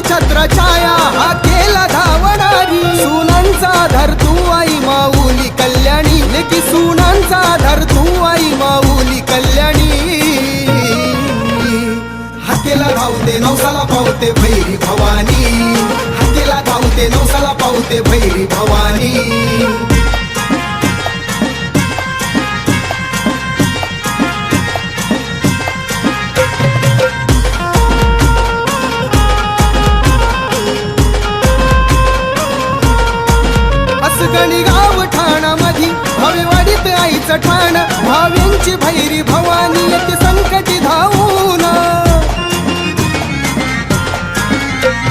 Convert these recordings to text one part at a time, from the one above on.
छत्र छाया हा केला धावणारी. सुनांचा धर तू आई माऊली कल्याणी. लेकी सुनांचा धर तू आई माऊली कल्याणी. हाकेला धावते नवसाला पावते भैरी भवानी. हाकेला धावते नवसाला पावते भैरी असगणी गाव ठाणामधी. हवेवाडीत आईच ठाण. भाव्यांची भैरी भवानी येते संकटी धावून.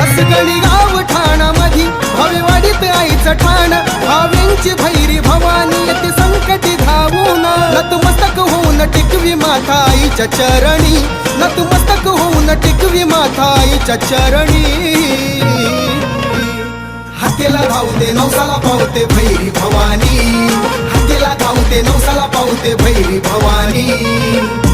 असगणी गाव ठाणामधी. हवेवाडीत आईच ठाण. भाव्यांची भैरी भवानी येते संकटी धावून. नतमस्तक होऊन टिकवी माथा आईच्या चरणी. नतमस्तक होऊन टिकवी माथा आईच्या चरणी. पावते नवसाला पावते भैरी भवानी. हातीला धावते नवसाला पावते भैरी भवानी.